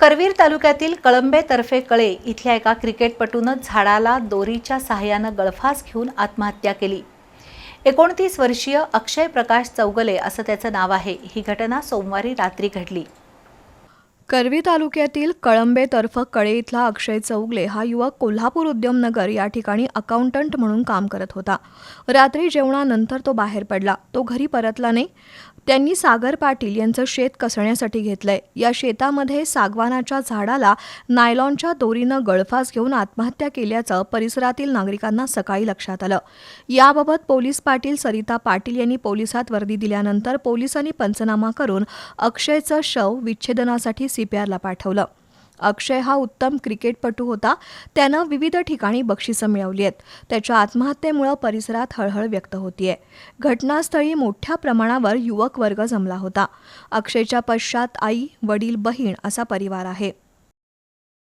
करवीर तालुक्यातील कळंबे तर्फे कळे इथल्या एका क्रिकेटपटूनं झाडाला दोरीच्या सहाय्यानं गळफास घेऊन आत्महत्या केली. एकोणतीस वर्षीय अक्षय प्रकाश चौगले असं त्याचं नाव आहे. ही घटना सोमवारी रात्री घडली. करवी तालुक्यातील कळंबेतर्फ कळे इथला अक्षय चौगले हा युवक कोल्हापूर उद्यमनगर या ठिकाणी अकाउंटंट म्हणून काम करत होता. रात्री जेवणानंतर तो बाहेर पडला. तो घरी परतला नाही. त्यांनी सागर पाटील यांचं शेत कसण्यासाठी घेतलंय. या शेतामध्ये सागवानाच्या झाडाला नायलॉनच्या दोरीनं गळफास घेऊन आत्महत्या केल्याचं परिसरातील नागरिकांना सकाळी लक्षात आलं. याबाबत पोलीस पाटील सरिता पाटील यांनी पोलिसात वर्दी दिल्यानंतर पोलिसांनी पंचनामा करून अक्षयचं शव विच्छेदनासाठी सीपीआरला पाठवलं. अक्षय हा उत्तम क्रिकेटपटू होता. त्यानं विविध ठिकाणी बक्षिसं मिळवली आहेत. त्याच्या आत्महत्येमुळं परिसरात हळहळ व्यक्त होतीये. घटनास्थळी मोठ्या प्रमाणावर युवक वर्ग जमला होता. अक्षयच्या पश्चात आई वडील बहीण असा परिवार आहे.